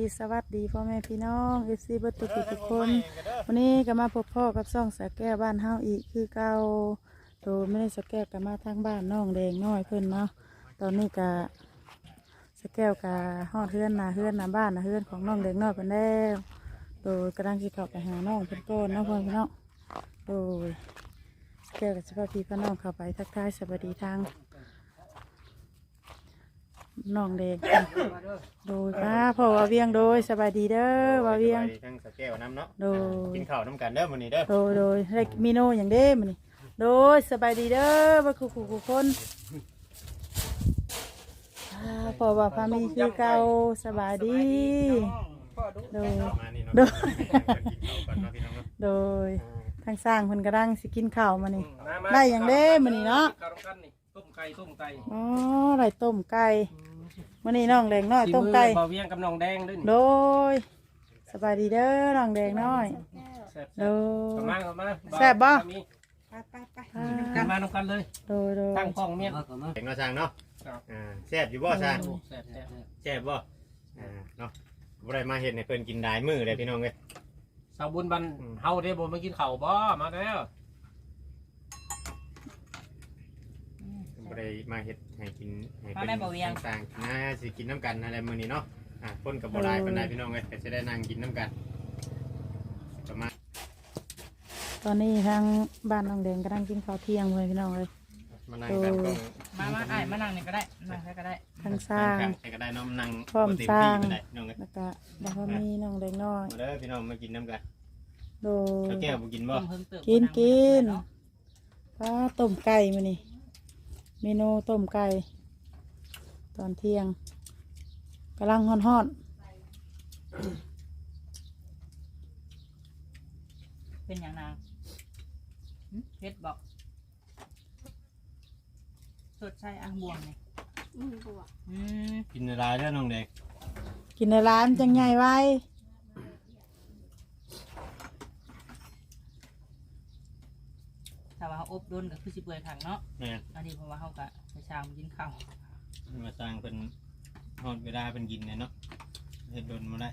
บายดีสวัสดีพ่อแม่พี่น้องเอซีเบิร์ตุกทุกคน วันนี้ก็มาพบพ่อกับซ่องสะแก้วบ้านเฮาอีกคือเก่าโดยไม่ได้สะแก้วก็มาทางบ้านน้องแดงน้อยเพิ่นเนาะตอนนี้ก็สะแก้วก็ฮอดเฮือนนาเฮือนนาบ้านนาเฮือนของน้องแดงน้อยเพิ่นแล้วโดยกำลังสิเข้าไปหาน้องเพิ่นก่อนเนาะพ่อพี่น้องโดยสะแก้วกับสภาพพี่พี่น้องเข้าไปทักทายสวัสดีทาง น้องแดงโดยป้าพ่อว่าเวียงโดยสบายดีเด้อว่าเวียงสบดีทั้งสแก้วน้ำเนาะโดย กินข้าวน้ำกันเด้อมื้อนี้เด้อโดยโดยได้เมีโนอย่างเด้มันนี่โดยสบายดีเด้อว่าคู่คู่คู่คนอ่าพ่อว่าพามีคือเก่าสบายดี โดย มานี่เนาะโดย กินข้าวก่อนเนาะพี่น้องเนาะโดยทางสร้างเพิ่นกำลังสิกินข้าวมานี่ ได้อย่างเด้มื้อนี้เนาะข้าวกันนี่ต้มไก่ต้มไก่อ๋อได้ต้มไก่ มื้อนี้น้องแดงน้อยต้มไก่ฝีอเบาเวียงกับน้องแดงด้วยนี่โดยสบายดีเด้อน้องแดงน้อยแซ่บโดๆเข้ายมาเข้ามาแซ่บบ่มีอ่ากันมาน้องกันเลยโดยโดยตั้งห้องเมียนเก่งเนาะช่างเนาะครับ อ่าแซ่บอยู่บ่ช่างแซ่บแซ่บแซ่บบ่อ่าเนาะบ่ได้มาเฮ็ดให้เพิ่นกินได้มื้อเลยพี่น้องเอ้ย สาวบุญบันอืม เฮาได้บ่มากินข้าวบ่มาแล้ว ได้มาเฮ็ดให้กินให้มาเพิ่นได้บ่เวียง ต่างๆนะสิกินน้ำกันอะไรมื้อนี้เนาะอ่าคนก็บ่หลายปานใดพี่น้องเอ้ยก็สิได้นั่งกินน้ำกันประมาณตอนนี้ทางบ้านน้องแดงกำลังกินข้าวเที่ยงเลยพี่น้องเลย มานั่งกันก็มามาไอ้ายมานั่งนี่ก็ได้นั่งใครก็ได้ทางสร้าง ใครก็ได้เน้องนั่งพร้อมเต็สร้างที่ก็ได้พี่น้องเอ้ยแล้วก็บางคนมีน้องแดงน้อย มาเด้อพี่น้องมากินน้ำกันโดยเจ้าแก้วบ่กินบ่ต้มเพิ่งเติบกินกินเนาะป้าต้มไก่มานี่ เมนูต้มไก่ตอนเที่ยงกำลังฮ้อนเป็นอย่างนางหึเพชรบอกสดใช่อ่างบวงนี่อืมกินอะไรเด้อน้องเด็กๆกินในร้านจังไงไว้ ถ้าว่าเขา อบโดนก็คือสิเปื่อยขังเนาะแม่นอันนี้เพราะว่าเขากะไปชามกินข้าวมาสร้างเป็นฮอดเวลาเป็นกินเนี่ยเนาะเฮ็ดโดนมาได้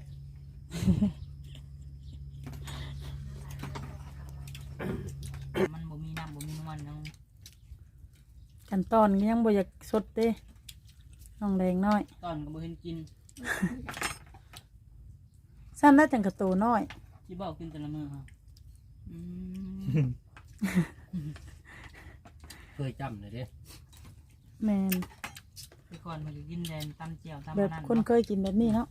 มันบ่มีน้ำบ่มีนวลเนาะกันตอนก็ยังบ่อยากสดเด้น้องแดงน้อยตอนก็บ่เห็นกินสั้นแล้วจังกระโตน้อยที่บอกกินแต่ละมื้อค่ะอืม เคยจำเลยเด้แมนไปก่อนมันก็กินแดนตำเจียวตำแบบนั่นคนเนาะเคยกินแบบนี้เนาะ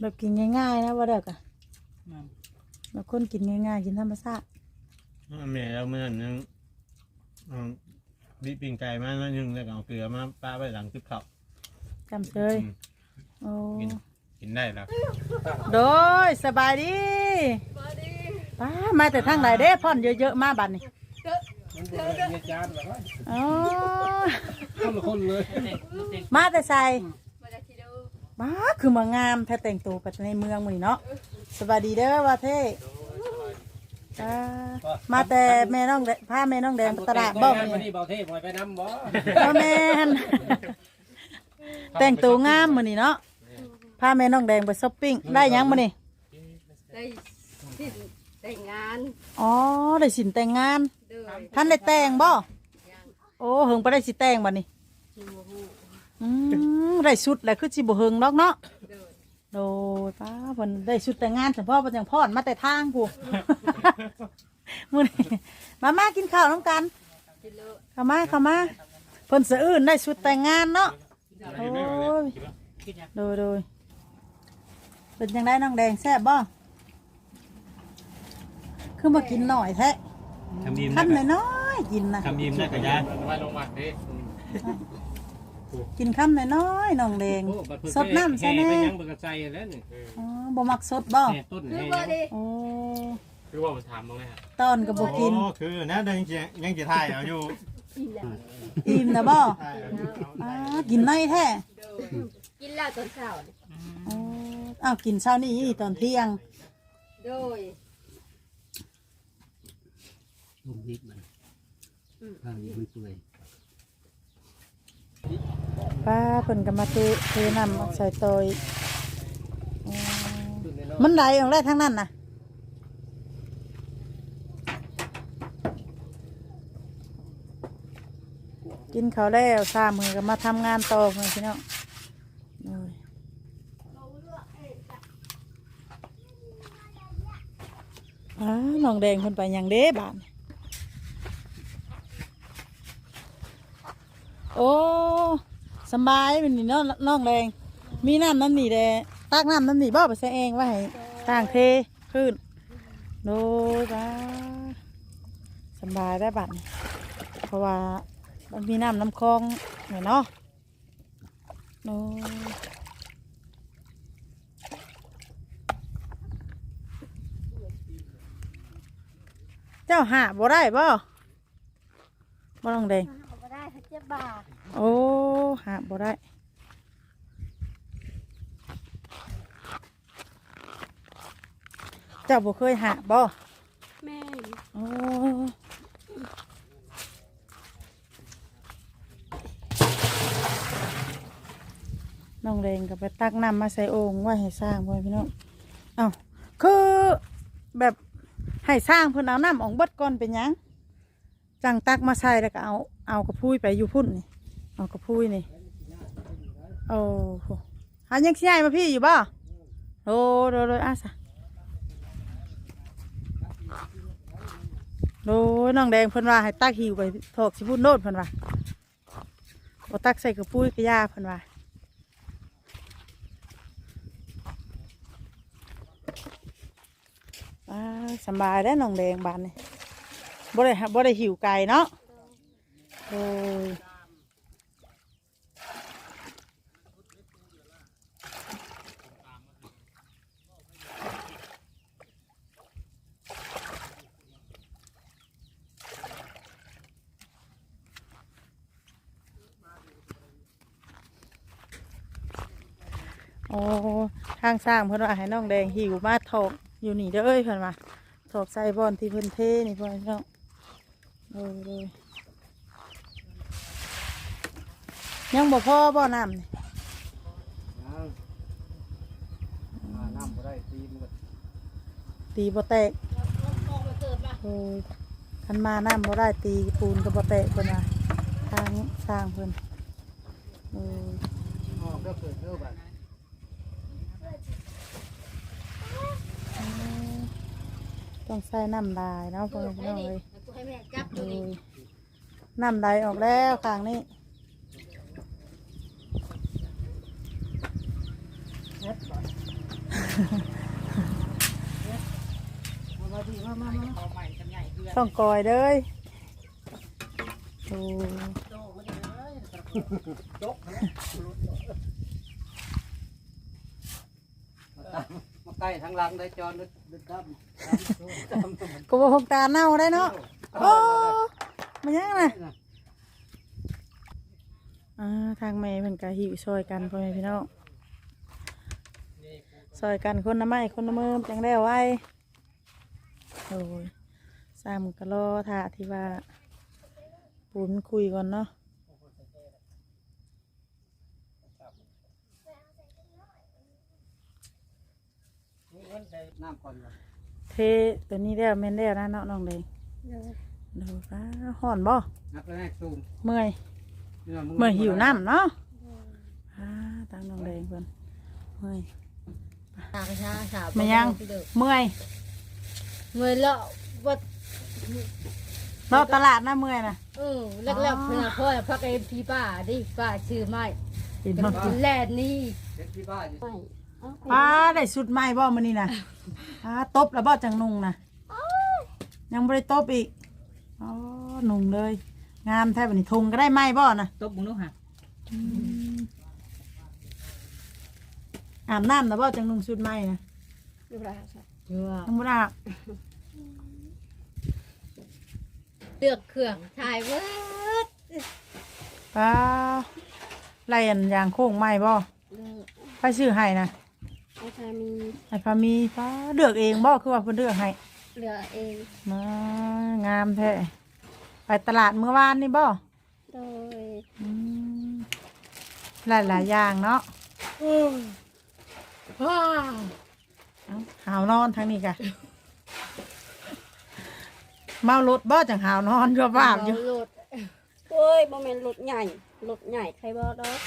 แบบกินง่ายๆนะว่าเด็กอะอืมแบบคนกินง่ายๆกินธรรมชาติแม่เราเมื่อนึงดิปิ้งไก่มาแล้วนึงแล้วก็เอาเกลือมาป้าไว้หลังตึกเขาจำเชยโอ้กิน กินได้แล้วโดยสบายดีป้ามาแต่ทางไหนเด้พ่อนเยอะๆมาบัดนี่มันบ่ได้เมียจานแบบว่าอ๋อคนละคนเลยเด็กลูกเด็กมาแต่ใส่มาคือมางามแท้แต่งตัวไปในเมืองมือนี้เนาะสบายดีเด้อว่าเท่อ่ามาแต่แม่น้องแดงพาแม่น้องแดงไปตลาดบ้องแต่งงนเนี่มายนี่เบาเทพบ่ไปน้ำบ่พ่อแม่นแต่งตัวงามมือนี้เนาะ พาแม่น้องแดงไปช้อปปิ้งได้หยังมือนี้ได้สิ้นแต่งงานอ๋อได้สินแต่งงานเด้อท่านได้แต่งบ่ยังโอ้เฮิงไปได้สิแต่งบัดนี้ชิวหูอืมได้ชุดแล้วคือสิบ่เฮิงดอกเนาะเด้อโดยป้าเพิ่นได้ชุดแต่งงานเฉพาะเพิ่นยังพอดมาแต่ทางผู้มื้อนี้มามากินข้าวน้ำกัน กินเลอะเข้ามาเข้ามาเพิ่นสะอื้นได้ชุดแต่งงานเนาะโอ้ยกินอย่างโดยโดย เป็นยังไงน้องแดงแซ่บบ่คือมากินหน่อยแท้ทำยิ้มขั้นน้อยๆกินนะ ทำยิ้มได้กระยาไปลงวัดเด้กินคำน้อยๆน้องแดงโอ้บัดเพิ่สดน้ำใช่แห่ไหมไปยังเบิ่งกระใจแล้วนี่อ๋อบ่มักสดบ่แห่ต้นคือแห่บ่ยังดีโอ้คือว่ามันถามบ้างไหมฮะตอนก็บ่กิน โอ้คือนะเดินยังจะถ่ายเอาอยู่กินแล้วอิ่มนะบ่ถ่ายเอาอยู่ อ้ากินน้อยแท้เด้อกินแล้วตอนเช้านี่อืมอ๋อ อ้าวกินเช้านี้ตอนเที่ยง โดยลุมพริกมันข้างนี้มันเปื่อยป้าเพิ่นก็มาเทเทน้ำออกใส่โตยอ๋อมันไหลออกได้ทั้งนั้นน่ะกินเขาวแล้วสามมือก็มาทำงานต่อเพื่อนพี่น้องโอ้ย อ้าน้องแดงเพิ่นไปยังเด้บ้านโอ้สบายเป็นนี่น้องน้องแดง มีน้ำน้ำหนีแดงตักน้ำน้ำหนีบ่ไปใส่เองว่าให้ต่างเทขึ้นโดยบ้าสบายได้บัดนี้เพราะว่ามันมีน้ำน้ำคลองเนี่ยเนาะโด จ้าหาบ่ได้บ่บ่น้องแดงบ่ได้เจ็บบาทโอ้หาบ่ได้เจ้าบ่เคยหาบ่แม่โอ้น้องเรงก็ไปตักน้ำมาใส่โอ่งไว้ให้สร้างพ่อพี่น้องเอ้าคือแบบ ให้สร้างเพิ่นเอาน้ำออกเบิดก่อนเป็นยังจังตักมาใส่แล้วก็เอาเอากระพุ้ยไปอยู่พุ่นนี่เอากระพุ้ยนี่โอ้โหหายังสิใหญ่มาพี่อยู่บ่โอ้โดโดอาสะโดยน้องแดงเพิ่นว่าให้ตักหิวไปถอกสิพุ่นโนดเพิ่นว่าบ่ตักใส่กระพุ้ยกระยาเพิ่นว่า อ่าสบายได้อน้องแดงบานนี่บ่ได้บ่ได้หิวไก่เนาะโอ้ยโอ้ทางสร้างเพิ่นว่าให้น้องแดงหิวมาถก อยู่นี่เด้อเพิ่นว่าถกใส่บอนที่เพิ่นเทนี่เพิ่นเนาะโอ้ยยังบ่พอบ่น้ำนี่น้ำบ่ได้ตีมันก็ตีบ่แตกโอ้ยคันมาน้ำบ่ได้ตีปูนก็บ่แตกเพิ่นว่าทางสร้างเพิ่นโอ้ยออกก็เกิดเด้อบัด ต้องใส่น้ำลายเนาะเพิ่นพี่น้องเลยกูให้แม่จับโอ้ยน้ำไหลออกแล้วข้างนี้ต้องกอยเลยโอ้มาใกล้ ทางหลังได้จอนนึกนึกครับก็บอกหกตาเน่าได้เนาะโอ้มันยังไงอ่าทางแม่เพิ่นก็หิวซอยกันพ่อแม่พี่น้องซอยกันคนละไม้คนละมือจังได้เอาไว้โอ้ยสามกะโลท่าที่ว่าปูนคุยก่อนเนาะ น้ำก่อนเทตัวนี้แล้วแม่นแล้วนะเนาะน้องเลยดูฟ้าห่อนบ่นับแล้วแรกซูมเมื่อยนี่ว่าเมื่อยหิวน้ำเนาะอ่าตั้งน้องแดงเพิ่นเมื่อยตากระชาสาวมายังเมื่อยเมื่อยแล้วว่ารอบตลาดนะเมื่อยนะเออแล้วๆเพิ่นน่ะพ่อพักไอ้พี่ป้าดิป้าชื่อไม้เห็นเป็นบ่คนแล่นี่เด็กที่บ้านอยู่ไม่เอา ป้าได้สุดใหม่บ่มื้อนี้นะป้าตบแล้วบ่จังนุ่งนะยังบ่ได้ตบอีกอ๋อนุ่งเลย งามแท้บัดนี้ทงก็ได้ไหมบ่นะตบมึงดูฮะอาบน้ำนะบ่จังนุ่งสุดใหม่นะอยู่ไรค่ะเชื่อยังบ่ได้อาบเลือกเครื่องถ่ายเวิร์ดป้าไล่อันยางโค้งใหม่บ่เลือกไปซื้อให้นะ ไอ้พามีไอ้พามีป้าเลือกเองบ่คือว่าเพิ่นเลือกให้เหลือเองมางามแท้ไปตลาดเมื่อวานนี่บ่โดยอืมหลายหลายๆอย่างเนาะว้าวเอ้าหาวนอนทางนี้กะเมารถบ่จังหาวนอนอยู่บ้านอยู่รถโอ้ยบ่แม่นรถใหญ่รถใหญ่ใครบ่ดอก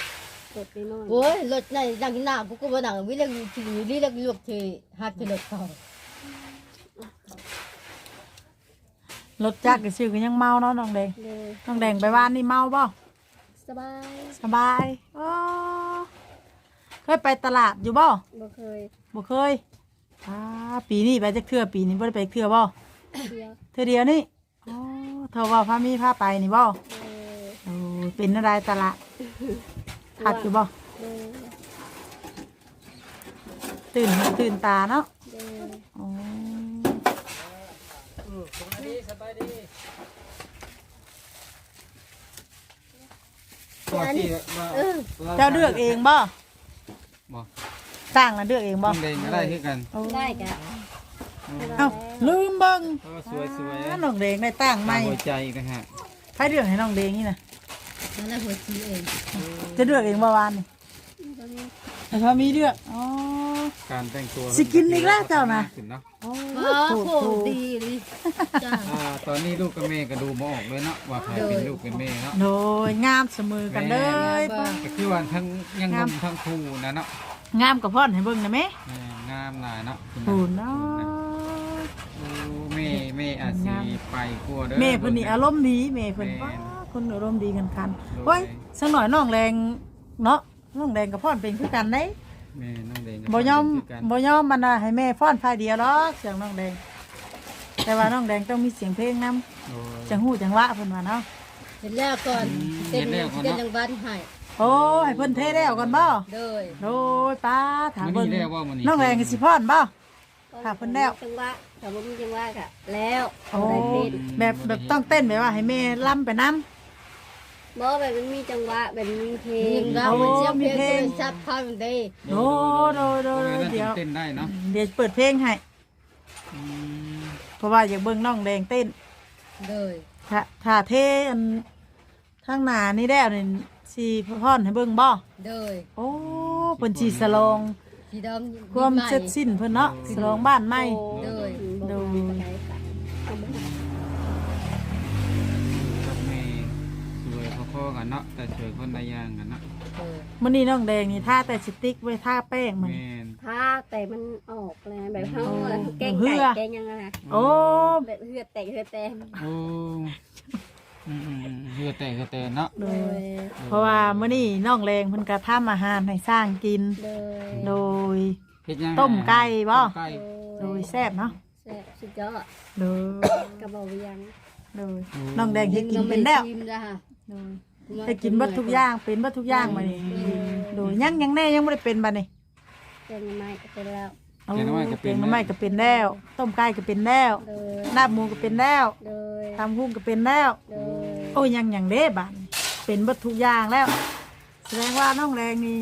รถน้อยโอ้ยรถในดังหน้าพวกกูบ่ดังวิเลกทีวิเลกลวกทีฮัดทีรถเขารถจักรก็ชื่อก็ยังเมาเนาะน้องแดงๆเลยน้องแดงไปบ้านนี่เมาบ่สบายสบายอ๋อเคยไปตลาดอยู่บ่บ่เคยบ่เคยอ่าปีนี้ไปจักเทื่อปีนี้บ่ได้ไปจักเทื่อบ่เที่ยวเทื่อเดียวนี่อ๋อเธอว่าพามีพาไปนี่บ่เออโอ้ยเป็นอะไรตลาด คักอยู่บ่เออตื่นหูตื่นตาเนาะเอออ๋อสบายดีสบายดีตัวที่ว่าเออเจ้าเลือกเองบ่บ่สร้างแล้วเลือกเองบ่ต้องเล่นก็ได้คือกันโอ้ได้กะเอ้าลืมเบิ่งเออสวยสวยอ่าน้องแดงได้ตั้งใหม่หัวใจอีกนะฮะใครเลือกให้น้องแดงนี่น่ะ นั่นแหละหัวชีเองจะเลือกเองบ่วานนี่แต่พามีเลือกอ๋อ การแต่งตัวสิกินอีกแล้วเจ้าน่ะ ขึ้นเนาะโอ้อ๋อโหโคตรดีเลยจ้าอ่าตอนนี้ลูกกับแม่ก็ดูบ่ออกเลยเนาะว่าใครเป็นลูกเป็นแม่เนาะ โดยงามเสมอกันเลยบ่ก็คือว่าทั้งยังหนมทั้งคู่นะเนาะงามกับพ่อนให้เบิ่งนะแม่แม่งามหลายเนาะคุณโอ้เนาะโอ้แม่แม่อาจสิไปกลัวเด้อแม่เพิ่นนี่อารมณ์ดีแม่เพิ่นแม่ว้า คนอารมณ์ดีกันคันโดยโอ้ยสักหน่อยน้องแรงเนาะน้องแรงกับพ่อนเป็นคือกันเด้แม่น้องแดงก็บ่ยอมคือกันบ่ยอมมันน่ะให้แม่ฟ้อนฝ่ายเดียวหรอกเสียงน้องแดง แต่ว่าน้องแดงต้องมีเสียงเพลงนํโอ้ยจังฮู้จังหวะเพิ่นว่าเนาะเห็นแล้วก่อนอืมเต้นเห็นแล้วก่อนเต้นเนาะยังบ้านให้โอ้ให้เพิ่นเทแล้วก่อนบ่โดยโดยป้าถามมื้อเบิ่งนี้แล้วว่ามื้อนี้น้องแรงก็สิพรบ่ค่ะเพิ่นแล้วจังหวะถ้าบ่มีจังหวะกะแล้วโอ้ได้เป็นแบบแบบต้องเต้นแบบว่าให้แม่ล่ำไปนํ บ่แบบมันมีจังหวะแบบมันมีเพลยิงงแล้วมันเสียงเพลงก็เลยซับพามันได้โดโดโดโดโอ้ยนั่นเดี๋ยวเต้นได้เนาะเดี๋ยวเปิดเพลงให้อืมเพราะว่าอยากเบิ่งน้องแดงเต้นโดยถ้าถ้าเทอันทางหน้านี่แล้วนี่สิพรให้เบิ่งบ่โดยโอ้เพิ่นสิสลองสีดำความเสร็จสิ้นเพิ่นเนาะสลองบ้านใหม่โอ้โดยบ่โดย มีปานใดกะเอาบ่ได้ กับแม่สวยพอๆกัน เนาะแต่สวยคนละอย่างกันเนาะโดยมื้อนี้น้องแดงนี่ทาแต่สติ๊กไว้ทาแป้งมัน แม่นถ้าแต่มันออกเลยนะแบบเฮาโอ้อะแกงเหืไก่อ แกงยังไงนะโอ้แบบเหือดแตกเหือดแตกโอ้อืมๆๆเฮือแต่เฮือแต่เนาะโดโดยยเพราะว่ามื้อนี้น้องแรงเพิ่นก็ทำอาหารให้สร้างกิน โดยโดย เฮ็ดยังงต้มไก่บ่ ต้มไก่โดยแซ่บเนาะแซ่บสุดยอดโดยกระบอกเวียงโดยน้องแดงเฮ็ดกินเป็นแล้ว ชิมจ้ะโดย เฮ็ดกินเบิดทุกอย่างเป็นเบิดทุกอย่างมานี่โดยยังยังแน่ยังบ่ได้เป็นบัดนี้แกงไม้ก็เป็นแล้วโอ้แกงหน่อไม้ก็เป็นแล้ว ต้มไก่ก็เป็นแล้วโดยลาบหมูก็เป็นแล้วโดยทำหุ้งก็เป็นแล้ว โดยโอ้ยยังยังเด้บัดนี้เป็นเบิดทุกอย่างแล้ว แสดงว่าน้องแรงนี่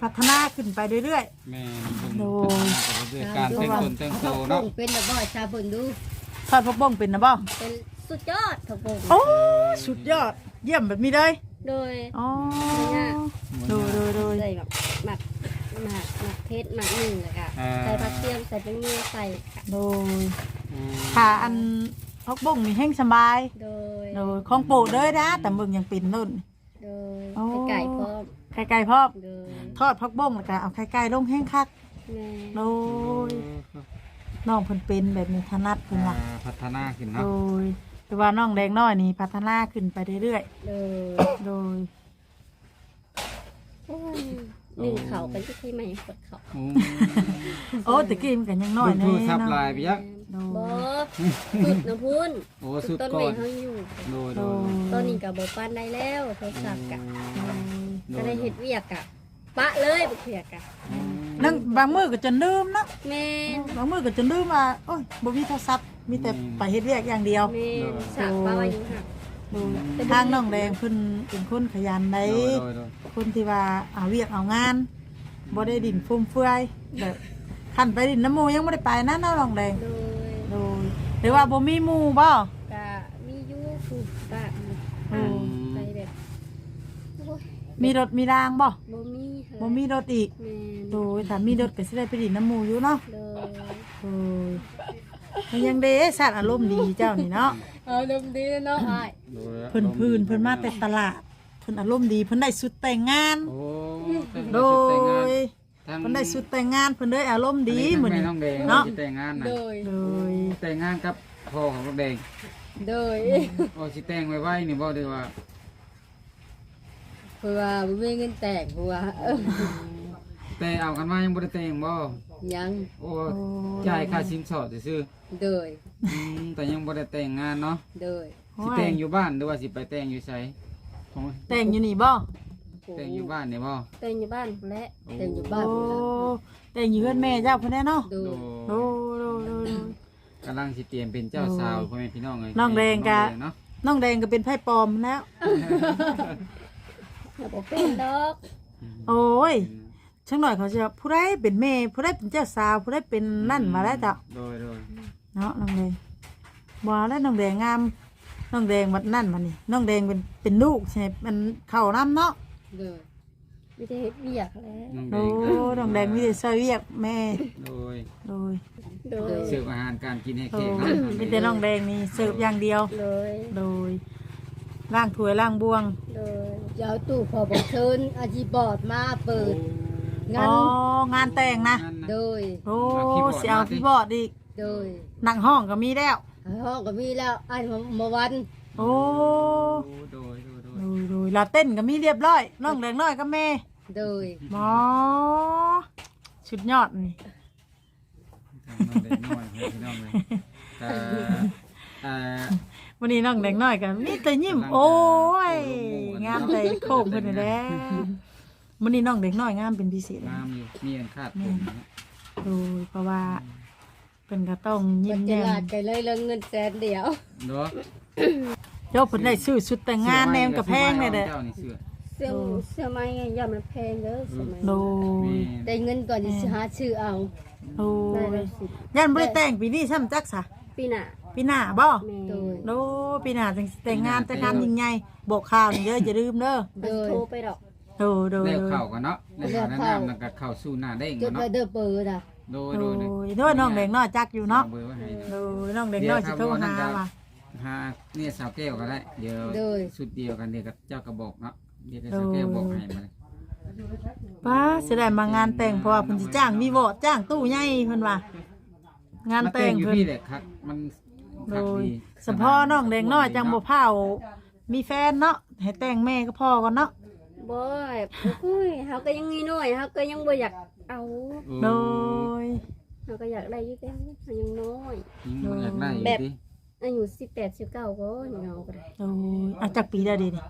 พัฒนาขึ้นไปเรื่อย แม่นเบิ่งโดย เรื่องการแต่งตนแต่งโตวเนาะเนาะเป็นแบบบ่ชาเบิ่งดู ๆทอดผักบ้งเป็นนะบ่เป็นสุดยอดครับผมโอ้สุดยอด เยี่ยมแบบนี้เลยโดย อ๋อโดยโดยโดยใส่แบบหมักหมักหมักเพชรหมักหนึ่งเลยค่ะอ่า ใส่ผักเทียมใส่เป็นมือใส่ค่ะโดยอืมถ้าอันผักบ้งนี่แห้งสบายโดยโดยของโปรดเลยนะแต่มึงยังเป็นนุ่น โดยโอ้ไก่พร้อมไข่ไก่พร้อมโดยทอดผักบ้งแล้วก็เอาไข่ไก่ลงแห้งคักแม่โดยน้องเพิ่นเป็นแบบนี้ถนัดเพิ่นว่าอ่าพัฒนาขึ้นโดเนาะย แต่ว่าน้องแดงน้อยนี่พัฒนาขึ้นไปเรื่อยโดยๆ โดย โอ้ยหนึ่งเขาเป็นที่ใช่ไหมกดเขาโอ้โอ้ตะกี้มันก็ยังน้อยเบิ่งแน่โทรศัพท์เนาะลายไปยักโดบยสุดนะพุ่นโอ้สุสุดดต้นก่ไม้อนเขาอยู่ โดยโดโดยยตอนนี้กับบปานได้แล้วโทรศัพท์กะโดก็ยได้เฮ็ดเวียกกะปะเลยบุกเวียกกะนั่งบางมื้อก็จนลืมเนาะแม่นบางมื้อก็จนลืมว่าโอ้ยบ่มีโทรศัพท์ มีแต่ไปเฮ็ดเวียกอย่างเดียว แม่นสากปลาไว้อยู่ค่ะทางน้องแดงเพิ่นเป็นคนขยันได้โดยโดยโดยคนที่ว่าเอาเวียกเอางานบ่ได้ดินฟุ่มเฟือยแบบขันไปดินน้ำหมูยังบ่ได้ไปนะน้องแดงโดยโดยหรือว่าบ่มีหมู่บ่กะมีอยู่คือกะอืมไปแบบโอ้ยมีรถมีรางบ่บ่มีเฮ้ยบ่มีรถอีกแม่นโดยถ้ามีรถก็สิได้ไปดินน้ำหมูอยู่เนาะเลยโอ้ย มันยังเด้สัตว์อารมณ์ดีเจ้านี่เนาะเอาดมดีเนาะอ้ายดูแล้วเพิ่นพื้นเพิ่นมาแต่ตลาดเพิ่นอารมณ์ดีเพิ่นได้สุดแต่งงาน โอ้โดแต่งงานยทั้งเพิ่นได้สุดแต่งงานเพิ่นได้อารมณ์ดีอัเหมือนแม่น้องแดงเนาะ สิแต่งงานน่ะโดยโดยแต่งงานกับพ่อของน้องแดงโดยโอ้สิแต่งไว้ไว้นี่บ่ได้ว่าเพราะว่าบ่มีเงินแต่งเพราะว่าเออแต่เอากันมายังบ่ได้แต่งบ่ ยังโอ้จ่ายค่าสินสอดซื่อโดยๆอืมแต่ยังบ่ได้แต่งงานเนาะโดยสิแต่งอยู่บ้านหรือว่าสิไปแต่งอยู่ไสของแต่งอยู่นี่บ่ แต่งอยู่บ้านนี่บ่เต้นอยู่บ้านพู้นแหละแต่งอยู่บ้านโอ้พุ่นล่ะแต่งอยู่เฮือนแม่เจ้าเพิ่นแน่เนาะโดโดยโดโดโดโดกำลังสิเตรียมเป็นเจ้าสาวพ่อแม่พี่น้องเลยน้องแดงกะ น้อเนาะน้องแดงก็เป็นไพ่ปลอมแล้วอย่าบ่เป็นดอกโอ้ย ช่างหน่อยเขาจะผู้ใดเป็นแม่ผู้ใดเป็นเจ้าสาวผู้ใดเป็นนั่นมาแล้วจ้ะโดยโดยเนาะน้องแดงบ่แล้วน้องแดงงามน้องแดงวัดนั่นมานี่น้องแดงเป็นเป็นลูกใช่ไหมมันเข้าน้ำเนาะโดยมีแต่เฮ็ดเวียกแล้วโอ้น้องแดงไมีแต่ซอยเวียกแม่โดยโดยโดยเสิร์ฟอาหารการกินให้เค้กเนะมีแต่น้องแดงนี่เสิร์ฟอย่างเดียวเลยโดยล่างถ้วยล่างบวงเลยจะเอาตู้พอบอกเชิญอาจีบอดมาเปิด อ๋งั้นองานแต่งนะ นั่นนะ โดย โอ้เสียเอาพี่บอดอีกโดยหนังห้องก็มีแล้ว ห้องก็มีแล้วอันมาวันโอ้โอ้โดยโดยโดยโดยโดยลาเต้นก็มีเรียบร้อยน้องแดงน้อยก็แม่โดยหมอชุดยอดนี่น้องแดงน้อยให้พี่น้องเลยแต่เอ่อวันนี้น้องแดงน้อยก็มีแต่ยิ้มกำลังจะโอ้ยโอ้ลงงามใจโค้งเพิ่นนี่แหละ วันนี้น้องแดงน้อยงามเป็นพิเศษเลยงามอยู่มีอันคาดผมนะโดยเพราะว่าเป็นก็ต้องยิ้มัมนจะแย้ลามดกันเลยเรื่องเงินแสนเดียวเนาะเจ้าเพิ่นได้ซื้อชุดแต่งงานแนมกับแพงเลยเด้อเจ้านี่เสื้อเสื้อเสื้อไม้ย่ามันแพงเด้อเสื้อไม้โดยแม่ได้เงินก่อนจะหาชื่อเอาโดได้ยเลยสิยันบ่ได้แต่งปีนี้ซ้ำจักซะปีหน้าปีหน้าบ่แม่โดยโดปีหน้าจังสิแต่งงานแต่งงานยิ่งใหญ่บอกข่าวนี่เด้ออย่าลืมเด้อโดยโทรไปดอก โดยโดยแล้วโดยเข่ากันเนาะแล้วขาแนะนำแล้วก็เข้าสู่หน้าเด้งจกันดเนาะไปเด้อเปิดอะโดยโดโดยยโดยน้องแดงน้อยจักอยู่เนาะเบอร์ไว้ให้โดยน้องแดงน้อยสิโทรหาว่าหาเนี่ยสาวแก้วก็ได้เดี๋ยวโดยสุดเดียวกันเดี๋ยวกับเจ้ากระบอกเนาะเดี๋ยวกับสาวแก้วบอกให้มาเลยป้าสิได้มางานแต่งเพราะว่าเพิ่นสิจ้างมีวอดจ้างตู้ใหญ่เพิ่นว่างานแต่งอยู่เพิ่นพี่แหละครับมันโดคักยดี เฉพาะน้องแดงน้อยจังบ่เผามีแฟนเนาะให้แต่งแม่ก็พอก่อนเนาะ บ่แบบโอ้ยเฮาก็ยังมีน้อยเฮาก็ยังบ่อยากเอาโดยเฮาก็อยากได้อยู่แต่เฮายังน้อยยิงมันอยากได้อยู่แบบ ดิอายุ18 19ก็ยังเอาก็ได้โดยอาจักปีได้ดีนี่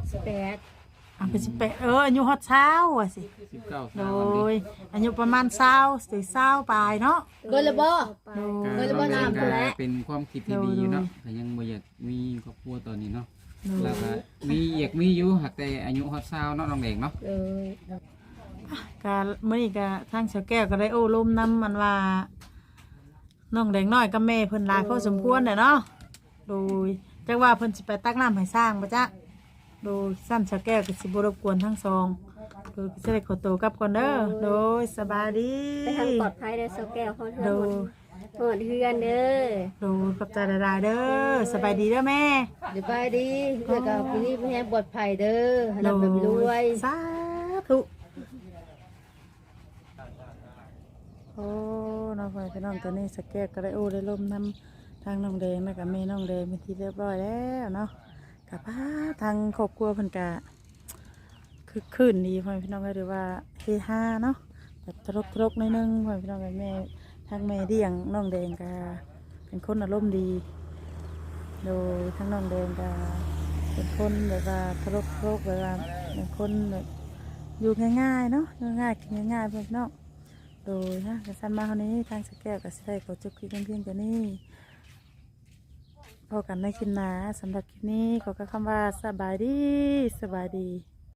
18อะเป็นสิบแปดเอออายุฮอดเช้าว่ะสิ สิบเก้าโดสาววันดิยอายุประมาณเช้าถึงเช้าปลายเนาะเบิดละบ่ ไปโดยเบิดละบ่น้ำก็พุ่นแหละเป็นความคิดที่ดีอยู่เนาะแต่ยังบ่อยากมีครอบครัวตอนนี้เนาะ แล้วก็มีอยากมีอยู่หากแต่อายุฮอดสาวเนาะน้องเด็กเนาะเลยกาเมื่อนี้กาทางเสาแก้วก็ได้โอ้ลมน้ำมันว่าน้องแดงน้อยกับแม่เพิ่นหลายพอสมควรเด้อเนาะโดยจักว่าเพิ่นสิไปตักน้ำให้สร้างบ่จ๊ะโดยสั้นเสาแก้วก็สิบ่รบกวนทั้งสองโดยจะได้ขอตัวกลับก่อนเด้อโดยสบายดี ไปทางปลอดภัยเด้อเซาแก้วเฮาเทื่โดอนหมยด หมดเฮือนเด้อโดยขอบใจหลายๆเด้อสบายดีเด้อแม่เดี๋ยวไปดีแล้วก็ปีนี้พี่แฮงปลอดภัยเด้อให้ร่ำให้รวยสาธุโอ้น้องพ่อพี่น้องตัวนี้สแกกก็ได้โอ้ได้ลมนำทางน้องแดงแล้วกับแม่น้องแดงเป็นที่เรียบร้อยแล้วเนาะกับพาทางครอบครัวเพิ่นกะคือคืนดีพ่อพี่น้องก็หรือว่าเฮฮาเนาะแบบตลกตลกๆหนิดนึงพ่อพี่น้องกับแม่ ทางแม่เดี่ยงน้องแดงกะเป็นคนอารมณ์ดี โดยทั้งน้องแดงกะเป็นคนแบบว่าทรกโรคแบบว่าเป็นคนแบบอยู่ง่ายๆเนาะง่ายกินง่ายๆแบบเนาะโดยนะกระสันมาเท่านี้ทางสแกวกับสไลขอจบคลิปเพียงๆตัวนี้พอกันในคลิปหนาสำหรับคลิปนี้ขอกล่าวคำว่าสบายดีสบายดี